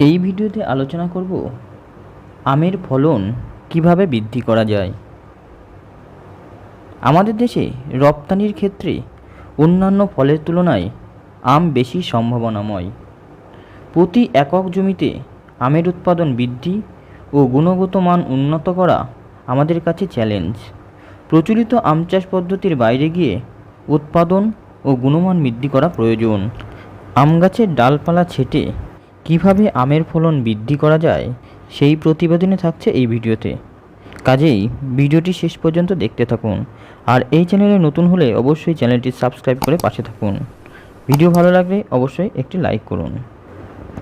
এই ভিডিওতে আলোচনা করব আমের ফলন কীভাবে বৃদ্ধি করা যায়। আমাদের দেশে রপ্তানির ক্ষেত্রে অন্যান্য ফলের তুলনায় আম বেশি সম্ভাবনাময়। প্রতি একক জমিতে আমের উৎপাদন বৃদ্ধি ও গুণগত মান উন্নত করা আমাদের কাছে চ্যালেঞ্জ প্রচলিত আম চাষ পদ্ধতির বাইরে গিয়ে উৎপাদন ও গুণমান বৃদ্ধি করা প্রয়োজন। আম গাছের ডালপালা ছেটে কীভাবে আমের ফলন বৃদ্ধি করা যায়, সেই প্রতিবেদনে থাকছে এই ভিডিওতে। কাজেই ভিডিওটি শেষ পর্যন্ত দেখতে থাকুন, আর এই চ্যানেলে নতুন হলে অবশ্যই চ্যানেলটি সাবস্ক্রাইব করে পাশে থাকুন। ভিডিও ভালো লাগলে অবশ্যই একটি লাইক করুন।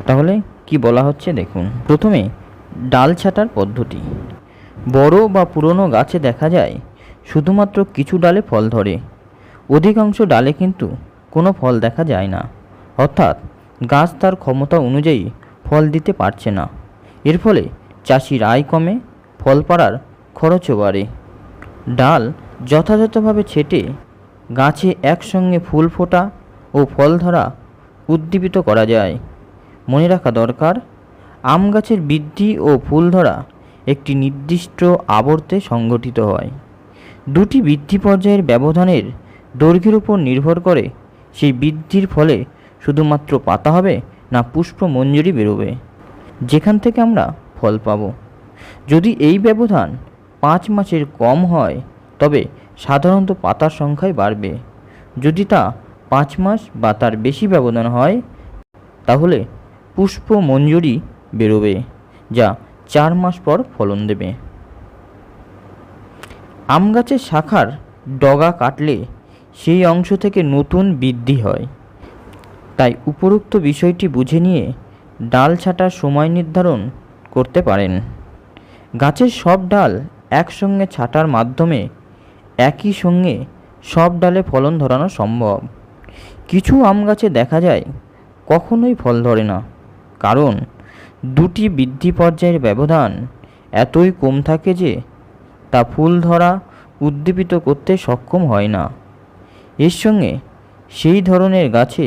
তাহলে কি বলা হচ্ছে দেখুন। প্রথমে, ডাল ছাঁটার পদ্ধতি। বড় বা পুরনো গাছে দেখা যায়, শুধুমাত্র কিছু ডালে ফল ধরে। অধিকাংশ ডালে কিন্তু কোনো ফল দেখা যায় না। অর্থাৎ গাছ তার ক্ষমতা অনুযায়ী ফল দিতে পারছে না। এর ফলে চাষির আয় কমে, ফল পাড়ার খরচও বাড়ে। ডাল যথাযথভাবে ছেটে গাছে একসঙ্গে ফুল ফোটা ও ফল ধরা উদ্দীপিত করা যায়। মনে রাখা দরকার, আম গাছের বৃদ্ধি ও ফুল ধরা একটি নির্দিষ্ট আবর্তে সংগঠিত হয়। দুটি বৃদ্ধি পর্যায়ের ব্যবধানের দৈর্ঘ্যের উপর নির্ভর করে সেই বৃদ্ধির ফলে শুধুমাত্র পাতা হবে না পুষ্প মঞ্জুরি বেরোবে। যেখান থেকে আমরা ফল পাব। যদি এই ব্যবধান পাঁচ মাসের কম হয়, তবে সাধারণত পাতার সংখ্যাই বাড়বে। যদি তা পাঁচ মাস বা তার বেশি ব্যবধান হয়, তাহলে পুষ্প মঞ্জুরি বেরোবে, যা চার মাস পর ফলন দেবে। আম গাছের শাখার ডগা কাটলে সেই অংশ থেকে নতুন বৃদ্ধি হয়। তাই উপরোক্ত বিষয়টি বুঝে নিয়ে ডাল ছাঁটার সময় নির্ধারণ করতে পারেন। গাছের সব ডাল একসঙ্গে ছাঁটার মাধ্যমে একই সঙ্গে সব ডালে ফলন ধরানো সম্ভব। কিছু আম গাছে দেখা যায় কখনোই ফল ধরে না, কারণ দুটি বৃদ্ধি পর্যায়ের ব্যবধান এতই কম থাকে যে তা ফুল ধরা উদ্দীপিত করতে সক্ষম হয় না। এর সঙ্গে সেই ধরনের গাছে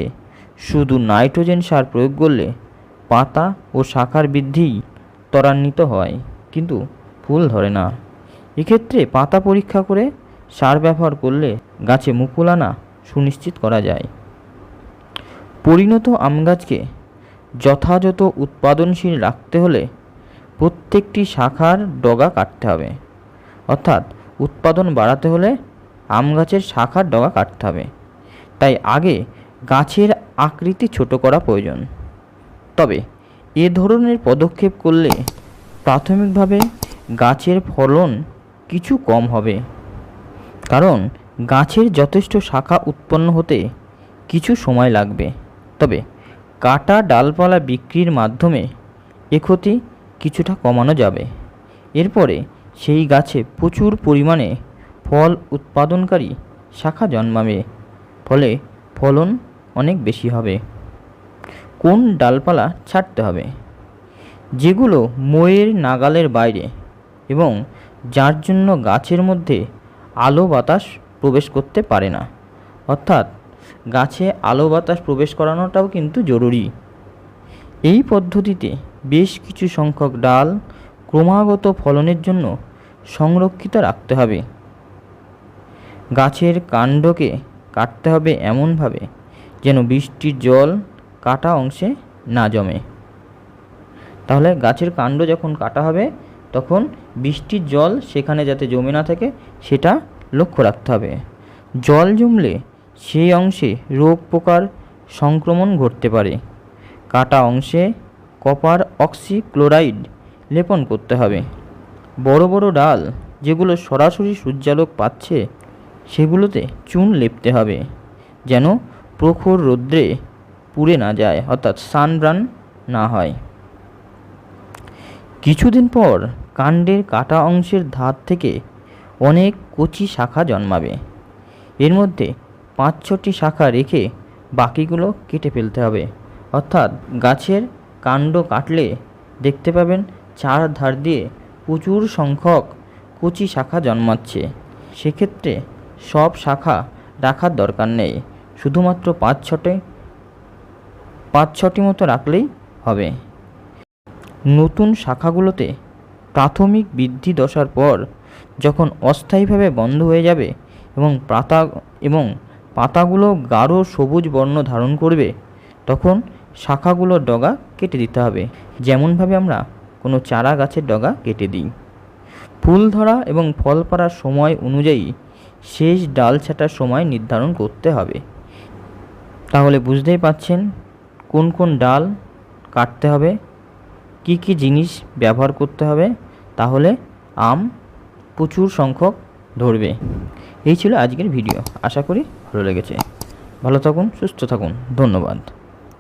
শুধু নাইট্রোজেন সার প্রয়োগ করলে পাতা ও শাখার বৃদ্ধি ত্বরান্বিত হয়, কিন্তু ফুল ধরে না। এক্ষেত্রে পাতা পরীক্ষা করে সার ব্যবহার করলে গাছে মুকুল আনা সুনিশ্চিত করা যায়। পরিণত আম গাছকে যথাযথ উৎপাদনশীল রাখতে হলে প্রত্যেকটি শাখার ডগা কাটতে হবে। অর্থাৎ উৎপাদন বাড়াতে হলে আম গাছের শাখার ডগা কাটতে হবে। তাই আগে গাছের আকৃতি ছোট করা প্রয়োজন। তবে, এ ধরনের পদক্ষেপ করলে প্রাথমিকভাবে গাছের ফলন কিছু কম হবে। কারণ, গাছের যথেষ্ট শাখা উৎপন্ন হতে কিছু সময় লাগবে। তবে, কাটা ডালপালা বিক্রির মাধ্যমে এ ক্ষতি কিছুটা কমানো যাবে। এরপরে সেই গাছে প্রচুর পরিমাণে ফল উৎপাদনকারী শাখা জন্মাবে। ফলে ফলন অনেক বেশি হবে। কোন ডালপালা ছাড়তে হবে? যেগুলো ময়ের নাগালের বাইরে এবং যার জন্য গাছের মধ্যে আলো বাতাস প্রবেশ করতে পারে না। অর্থাৎ গাছে আলো বাতাস প্রবেশ করানোটাও কিন্তু জরুরি। এই পদ্ধতিতে বেশ কিছু সংখ্যক ডাল ক্রমাগত ফলনের জন্য সংরক্ষিত রাখতে হবে। গাছের কাণ্ডকে কাটতে হবে এমনভাবে যেন বৃষ্টির জল কাটা অংশে না জমে। তাহলে গাছের কাণ্ড যখন কাটা হবে, তখন বৃষ্টির জল সেখানে যাতে জমে না থাকে, সেটা লক্ষ্য রাখতে হবে। জল জমলে সেই অংশে রোগ পোকার সংক্রমণ ঘটতে পারে। কাটা অংশে কপার অক্সিক্লোরাইড লেপন করতে হবে। বড় বড় ডাল যেগুলো সরাসরি সূর্যালোক পাচ্ছে, সেগুলোতে চুন লেপতে হবে, যেন প্রখর রৌদ্রে পুড়ে না যায়, অর্থাৎ সানব্রান না হয়। কিছুদিন পর কাণ্ডের কাটা অংশের ধার থেকে অনেক কচি শাখা জন্মাবে। এর মধ্যে পাঁচ ছটি শাখা রেখে বাকিগুলো কেটে ফেলতে হবে। অর্থাৎ গাছের কাণ্ড কাটলে দেখতে পাবেন চার ধার দিয়ে প্রচুর সংখ্যক কচি শাখা জন্মাচ্ছে। সেক্ষেত্রে সব শাখা রাখার দরকার নেই। শুধুমাত্র পাঁচ ছটে, পাঁচ ছটি মতো রাখলেই হবে। নতুন শাখাগুলোতে প্রাথমিক বৃদ্ধি দশার পর যখন অস্থায়ীভাবে বন্ধ হয়ে যাবে এবং পাতা, এবং পাতাগুলো গাঢ় সবুজ বর্ণ ধারণ করবে, তখন শাখাগুলোর ডগা কেটে দিতে হবে। যেমনভাবে আমরা কোনো চারা গাছের ডগা কেটে দিই। ফুল ধরা এবং ফল পাড়ার সময় অনুযায়ী শেষ ডাল ছাঁটার সময় নির্ধারণ করতে হবে। তাহলে বুঝতেই পাচ্ছেন কোন কোন ডাল কাটতে হবে, কি কি জিনিস ব্যবহার করতে হবে, তাহলে আম প্রচুর সংখ্যক ধরবে। এই ছিল আজকের ভিডিও। আশা করি ভালো লেগেছে। ভালো থাকুন, সুস্থ থাকুন। ধন্যবাদ।